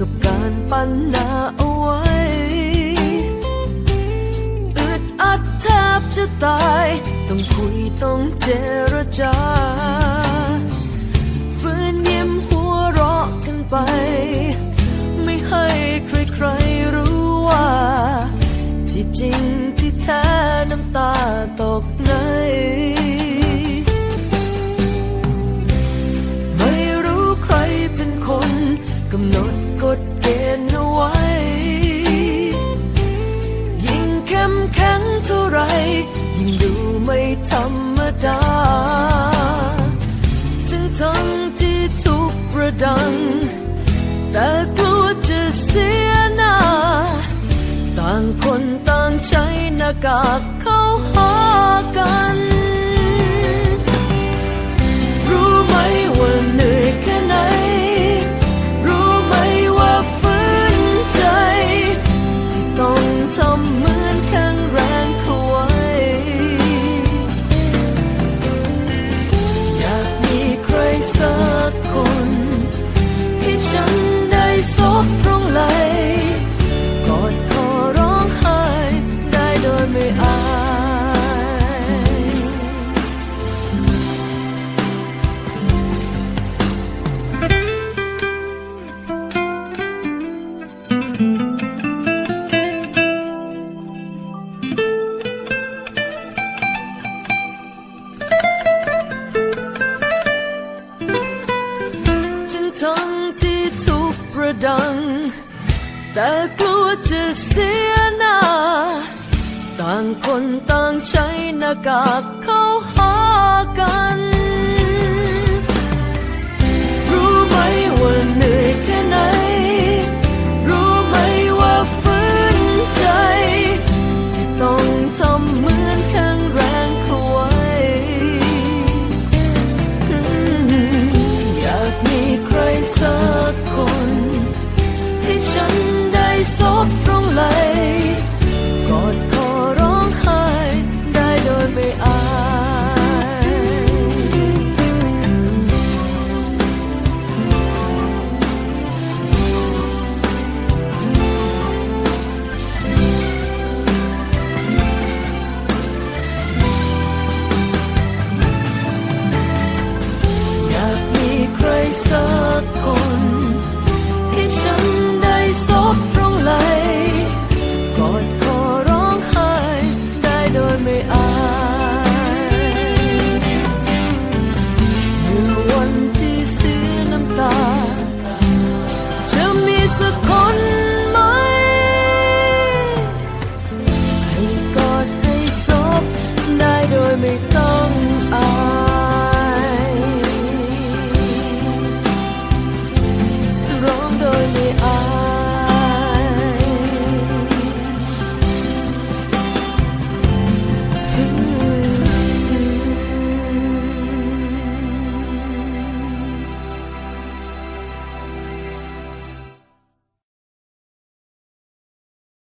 กับการปั้นหน้าเอาไว้อึดอัดแทบจะตาย ต้องคุยต้องเจรจา ใช้หน้ากากเข้าหากัน ระดัง แต่กลัวจะเสียหน้า ต่างคนต่างใช้หน้ากากเขา